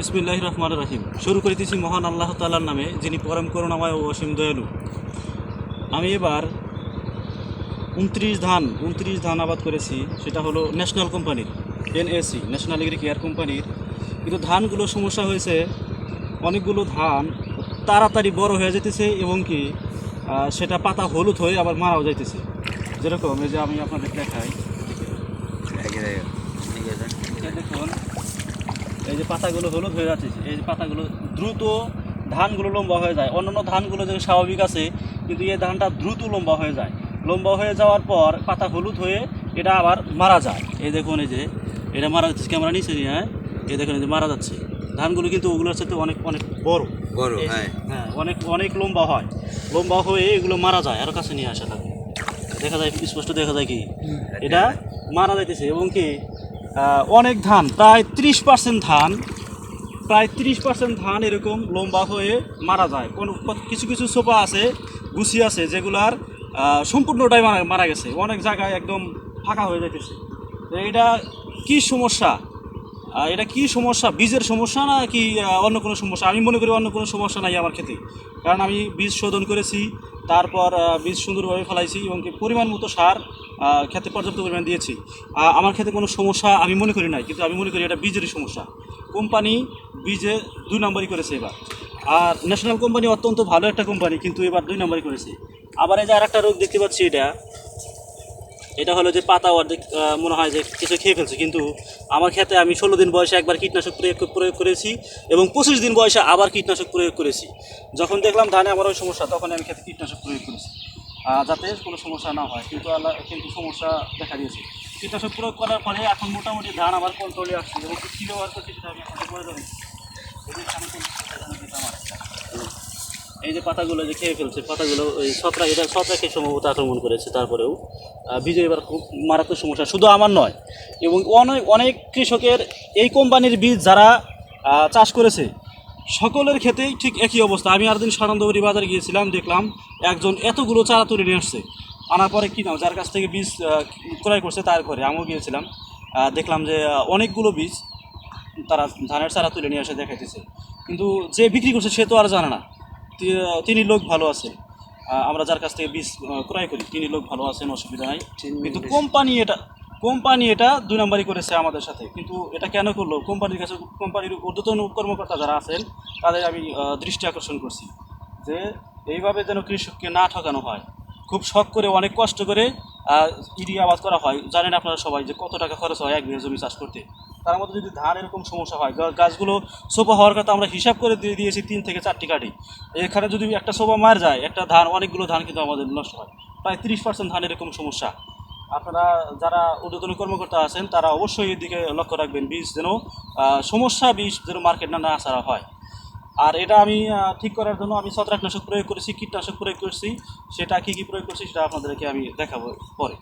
বিসমিল্লাহ রহমান রাহিম। শুরু করিতেছি মহান আল্লাহ তাল্লার নামে, যিনি পরম করুণাময় ও অসীম দয়ালু। আমি এবার উনত্রিশ ধান উনত্রিশ ধান আবাদ করেছি, সেটা হলো ন্যাশনাল কোম্পানির, এনএসি, ন্যাশনাল এগ্রি কেয়ার কোম্পানির। কিন্তু ধানগুলো সমস্যা হয়েছে, অনেকগুলো ধান তাড়াতাড়ি বড় হয়ে যেতেছে এবং কি সেটা পাতা হলুদ হয়ে আবার মারাও যাইতেছে। যেরকম এই যে আমি আপনাদের দেখাই এই দেখুন এই যে পাতাগুলো হলুদ হয়ে যাচ্ছে এই যে পাতাগুলো দ্রুত ধানগুলো লম্বা হয়ে যায়। অন্যান্য ধানগুলো যে স্বাভাবিক আছে কিন্তু এই ধানটা দ্রুত লম্বা হয়ে যায়। লম্বা হয়ে যাওয়ার পর পাতা হলুদ হয়ে এটা আবার মারা যায়। এই দেখুন এই যে এটা মারা যাচ্ছে। ক্যামেরা নিচে নিয়ে হ্যাঁ? এই দেখুন এই যে মারা যাচ্ছে। ধানগুলো কিন্তু ওগুলোর সাথে অনেক অনেক বড়। বড় হ্যাঁ। হ্যাঁ অনেক অনেক লম্বা হয়। লম্বা হয়ে এগুলো মারা যায়। আরও কাছে নিয়ে আসা লাগে। দেখা যায় স্পষ্ট দেখা যায় কি? এটা মারা যাইতেছে। এবং কি? অনেক ধান, প্রায় ত্রিশ পার্সেন্ট ধান, প্রায় ত্রিশ পার্সেন্ট ধান এরকম লম্বা হয়ে মারা যায়। কোনো কিছু কিছু সোপা আছে, গুছি আছে, যেগুলার সম্পূর্ণটাই মারা মারা গেছে। অনেক জায়গায় একদম ফাঁকা হয়ে যাইতেছে। তো এটা কি সমস্যা? এটা কি সমস্যা? বীজের সমস্যা না কি অন্য কোনো সমস্যা? আমি মনে করি অন্য কোনো সমস্যা নাই আমার ক্ষেত্রে। কারণ আমি বীজ শোধন করেছি, তারপর বীজ সুন্দরভাবে ফেলাইছি এবং পরিমাণ মতো সার খেতে পর্যাপ্ত পরিমাণ দিয়েছি। আমার ক্ষেত্রে কোনো সমস্যা আমি মনে করি নাই, কিন্তু আমি মনে করি এটা বীজেরই সমস্যা। কোম্পানি বীজে দুই নম্বরই করেছে এবার। আর ন্যাশনাল কোম্পানি অত্যন্ত ভালো একটা কোম্পানি, কিন্তু এবার দুই নম্বরই করেছে। আবার এই যে আর একটা রোগ দেখতে পাচ্ছি এটা এটা হলো যে পাতা অর্ধেক মনে হয় যে কিছু খেয়ে ফেলছে, কিন্তু আমার ক্ষেত্রে আমি ষোলো দিন বয়সে একবার কীটনাশক প্রয়োগ প্রয়োগ করেছি এবং পঁচিশ দিন বয়সে আবার কীটনাশক প্রয়োগ করেছি। যখন দেখলাম ধানে আমার ওই সমস্যা তখন আমি ক্ষেত্রে কীটনাশক প্রয়োগ করেছি। যাতে কোনো সমস্যা না হয়। কিন্তু আল্লাহ, কিন্তু সমস্যা দেখা দিয়েছে। কীটনাশক প্রয়োগ করার পরে এখন মোটামুটি ধান আবার কন্ট্রোলে আসছে এবং কী ব্যবহার করছি সেটা আমি আপনাকে বলে দেবেন এই যে এখানে এখানে পাতাগুলো যে খেয়ে ফেলছে, পাতাগুলো ওই ছত্রাক, এটা ছত্রাকে সম্ভবত আক্রমণ করেছে তারপরেও। বীজের এবার খুব মারাত্মক সমস্যা, শুধু আমার নয়, এবং অনেক অনেক কৃষকের এই কোম্পানির বীজ যারা চাষ করেছে সকলের ক্ষেত্রেই ঠিক একই অবস্থা। আমি আর দিন সানন্দবাড়ি বাজারে গিয়েছিলাম দেখলাম একজন এতগুলো চারা তুলে নিয়ে আসছে। আনার পরে কিনাও যার কাছ থেকে বীজ ক্রয় করছে তার করে আমিও গিয়েছিলাম। দেখলাম যে অনেকগুলো বীজ তারা ধানের চারা তুলে নিয়ে এসে দেখাইতেছে। কিন্তু যে বিক্রি করছে সে তো আর জানে না। তিনি লোক ভালো আছে। আমরা যার কাছ থেকে বীজ ক্রয় করি তিনি লোক ভালো আছেন অসুবিধা নাই। কিন্তু কোম্পানি এটা কোম্পানি এটা দুই নম্বরই করেছে আমাদের সাথে। কিন্তু এটা কেন করল? কোম্পানির কাছে, কোম্পানির ঊর্ধ্বতন কর্মকর্তা যারা আছেন, তাদের আমি দৃষ্টি আকর্ষণ করছি যে এইভাবে যেন কৃষককে না ঠকানো হয়। খুব শখ করে, অনেক কষ্ট করে ইরি আবাদ করা হয়। জানেন আপনারা সবাই যে কত টাকা খরচ হয় এক বিঘা জমি চাষ করতে। তার মধ্যে যদি ধান এরকম সমস্যা হয় গাছগুলো সোপা হওয়ার কথা আমরা হিসাব করে দিয়ে দিয়েছি তিন থেকে চারটি কাঠি। এখানে যদি একটা সোপা মার যায়, একটা ধান, অনেকগুলো ধান কিন্তু আমাদের নষ্ট হয়। প্রায় তিরিশ পার্সেন্ট ধান এরকম সমস্যা। আপনারা যারা উদ্বোধনী কর্মকর্তা আছেন, তারা অবশ্যই এদিকে লক্ষ্য রাখবেন বীজ যেন সমস্যা বীজ যেন মার্কেট না না ছাড়া হয় আর এটা আমি ঠিক করার জন্য আমি ছত্রাকনাশক প্রয়োগ করেছি, কীটনাশক প্রয়োগ করেছি সেটা কী কী প্রয়োগ করছি সেটা আপনাদেরকে আমি দেখাবো পরে.